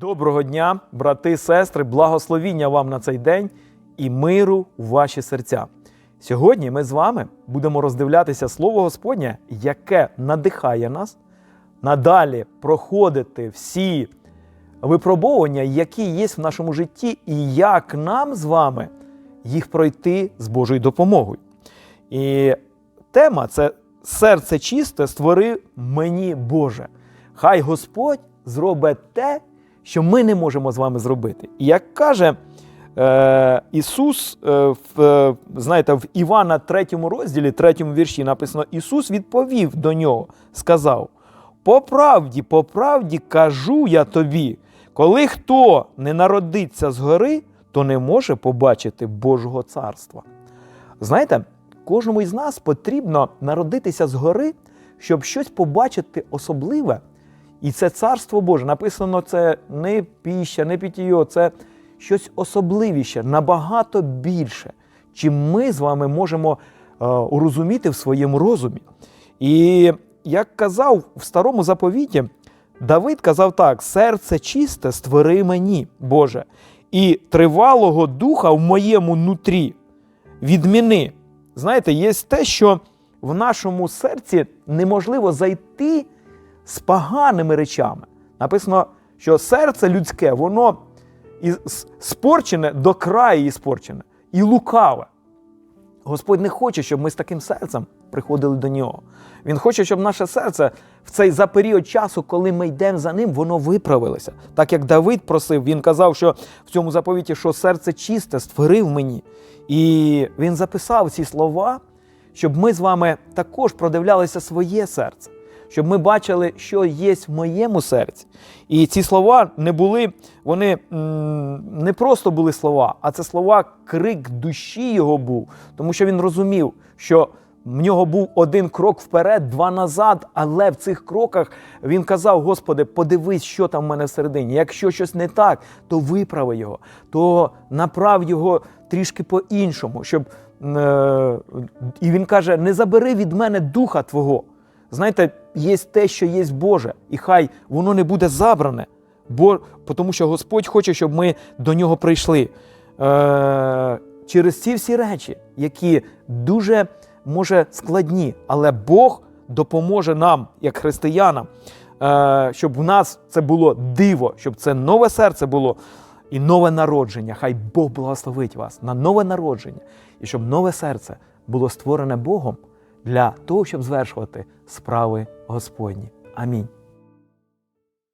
Доброго дня, брати, сестри, благословіння вам на цей день і миру у ваші серця. Сьогодні ми з вами будемо роздивлятися Слово Господнє, яке надихає нас надалі проходити всі випробовування, які є в нашому житті, і як нам з вами їх пройти з Божою допомогою. І тема це серце чисте створи мені Боже. Хай Господь зробить те, що ми не можемо з вами зробити. І як каже е, Ісус, е, в, е, знаєте, в Івана 3 розділі, 3 вірші написано: Ісус відповів до нього, сказав: По правді, по правді кажу я тобі, коли хто не народиться згори, то не може побачити Божого царства. Знаєте, кожному із нас потрібно народитися згори, щоб щось побачити особливе. І це царство Боже. Написано, це не піща, не пітіо, це щось особливіше, набагато більше, чим ми з вами можемо е, урозуміти в своєму розумі. І як казав в старому заповіті, Давид казав так: серце чисте створи мені, Боже, і тривалого духа в моєму нутрі відміни. Знаєте, є те, що в нашому серці неможливо зайти з поганими речами. Написано, що серце людське, воно спорчене до краю спорчене, і лукаве. Господь не хоче, щоб ми з таким серцем приходили до нього. Він хоче, щоб наше серце в цей за період часу, коли ми йдемо за ним, воно виправилося. Так як Давид просив, він казав, що в цьому заповіті, що серце чисте створив мені. І він записав ці слова, щоб ми з вами також продивлялися своє серце, щоб ми бачили, що є в моєму серці. І ці слова не були, вони не просто були слова, а це слова, крик душі його був, тому що він розумів, що в нього був один крок вперед, два назад, але в цих кроках він казав: Господи, подивись, що там в мене всередині. Якщо щось не так, то виправи його, то направ його трішки по-іншому. щоб... Е, і він каже: не забери від мене духа Твого. Знаєте, є те, що є Боже, і хай воно не буде забране, бо, тому що Господь хоче, щоб ми до нього прийшли. Е, через ці всі речі, які дуже може складні, але Бог допоможе нам, як християнам, е, щоб в нас це було диво, щоб це нове серце було і нове народження. Хай Бог благословить вас на нове народження, і щоб нове серце було створене Богом для того, щоб звершувати справи Господні. Амінь.